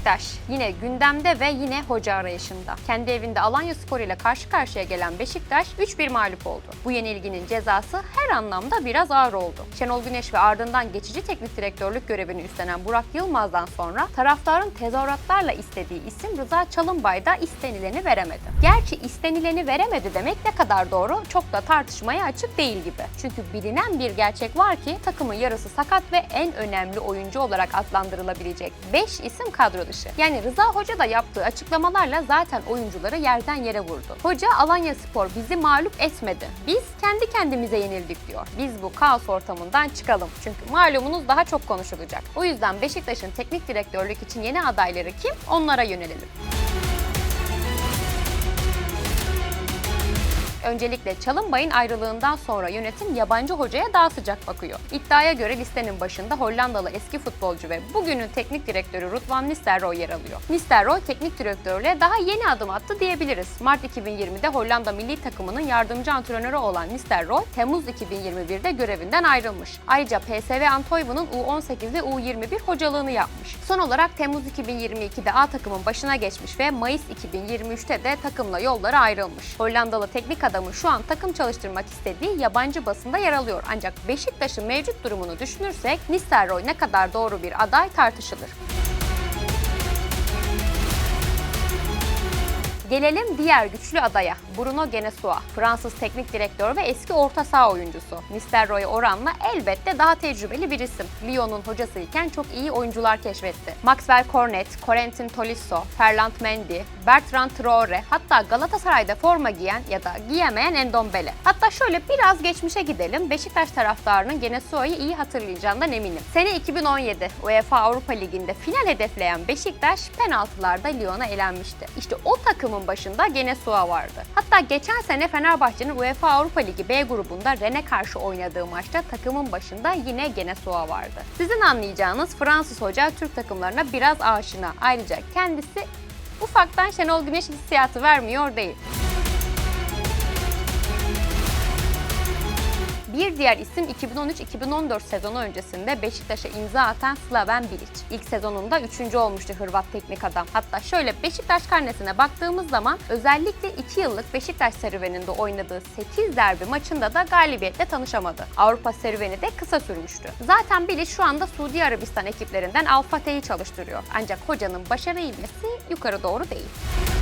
Beşiktaş yine gündemde ve yine hoca arayışında. Kendi evinde Alanya Spor ile karşı karşıya gelen Beşiktaş 3-1 mağlup oldu. Bu yenilginin cezası her anlamda biraz ağır oldu. Şenol Güneş ve ardından geçici teknik direktörlük görevini üstlenen Burak Yılmaz'dan sonra taraftarın tezahüratlarla istediği isim Rıza Çalınbay da istenileni veremedi. Gerçi istenileni veremedi demek ne kadar doğru çok da tartışmaya açık değil gibi. Çünkü bilinen bir gerçek var ki takımın yarısı sakat ve en önemli oyuncu olarak adlandırılabilecek 5 isim dışı. Yani Rıza Hoca da yaptığı açıklamalarla zaten oyuncuları yerden yere vurdu. Hoca Alanya Spor bizi mağlup etmedi. Biz kendi kendimize yenildik diyor. Biz bu kaos ortamından çıkalım. Çünkü malumunuz daha çok konuşulacak. O yüzden Beşiktaş'ın teknik direktörlük için yeni adayları kim? Onlara yönelelim. Öncelikle Çalınbay'ın ayrılığından sonra yönetim yabancı hocaya daha sıcak bakıyor. İddiaya göre listenin başında Hollandalı eski futbolcu ve bugünün teknik direktörü Rutvan Nistelrooy yer alıyor. Nistelrooy teknik direktörlüğe daha yeni adım attı diyebiliriz. Mart 2020'de Hollanda milli takımının yardımcı antrenörü olan Nistelrooy, Temmuz 2021'de görevinden ayrılmış. Ayrıca PSV Eindhoven'un U18 ve U21 hocalığını yapmış. Son olarak Temmuz 2022'de A takımın başına geçmiş ve Mayıs 2023'te de takımla yolları ayrılmış. Hollandalı teknik adamın şu an takım çalıştırmak istediği yabancı basında yer alıyor. Ancak Beşiktaş'ın mevcut durumunu düşünürsek Nistelrooy ne kadar doğru bir aday tartışılır. Gelelim diğer güçlü adaya. Bruno Genesua, Fransız teknik direktör ve eski orta saha oyuncusu. Nistelrooy oranla elbette daha tecrübeli bir isim. Lyon'un hocasıyken çok iyi oyuncular keşfetti. Maxwell Cornet, Corentin Tolisso, Ferland Mendy, Bertrand Traore, hatta Galatasaray'da forma giyen ya da giyemeyen Endombele. Hatta şöyle biraz geçmişe gidelim. Beşiktaş taraftarının Genesua'yı iyi hatırlayacağından eminim. Sene 2017 UEFA Avrupa Ligi'nde final hedefleyen Beşiktaş penaltılarda Lyon'a elenmişti. İşte o takımın başında Genesua vardı. Hatta geçen sene Fenerbahçe'nin UEFA Avrupa Ligi B grubunda Rennes'e karşı oynadığı maçta takımın başında yine Genesua vardı. Sizin anlayacağınız Fransız hoca Türk takımlarına biraz aşina. Ayrıca kendisi ufaktan Şenol Güneş hissiyatı vermiyor değil. Bir diğer isim 2013-2014 sezonu öncesinde Beşiktaş'a imza atan Slaven Bilic. İlk sezonunda 3. olmuştu Hırvat teknik adam. Hatta şöyle Beşiktaş karnesine baktığımız zaman özellikle 2 yıllık Beşiktaş serüveninde oynadığı 8 derbi maçında da galibiyetle tanışamadı. Avrupa serüveni de kısa sürmüştü. Zaten Bilic şu anda Suudi Arabistan ekiplerinden Al Fateh'i çalıştırıyor. Ancak hocanın başarı ivmesi yukarı doğru değil.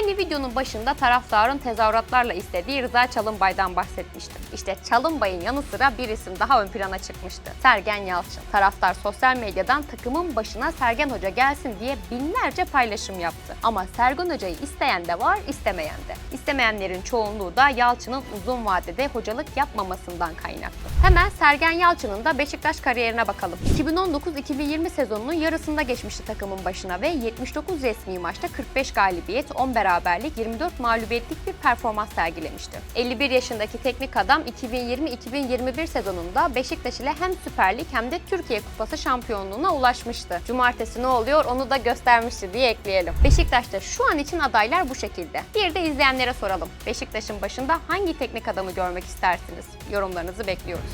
Hani videonun başında taraftarın tezahüratlarla istediği Rıza Çalınbay'dan bahsetmiştim. İşte Çalınbay'ın yanı sıra bir isim daha ön plana çıkmıştı. Sergen Yalçın. Taraftar sosyal medyadan takımın başına Sergen Hoca gelsin diye binlerce paylaşım yaptı. Ama Sergen Hoca'yı isteyen de var, istemeyen de. İstemeyenlerin çoğunluğu da Yalçın'ın uzun vadede hocalık yapmamasından kaynaklı. Hemen Sergen Yalçın'ın da Beşiktaş kariyerine bakalım. 2019-2020 sezonunun yarısında geçmişti takımın başına ve 79 resmi maçta 45 galibiyet, 10 beraberlik, 24 mağlubiyetlik bir performans sergilemişti. 51 yaşındaki teknik adam 2020-2021 sezonunda Beşiktaş ile hem Süper Lig hem de Türkiye Kupası şampiyonluğuna ulaşmıştı. Cumartesi ne oluyor onu da göstermişti diye ekleyelim. Beşiktaş'ta şu an için adaylar bu şekilde. Bir de izleyenlere soralım. Beşiktaş'ın başında hangi teknik adamı görmek istersiniz? Yorumlarınızı bekliyoruz.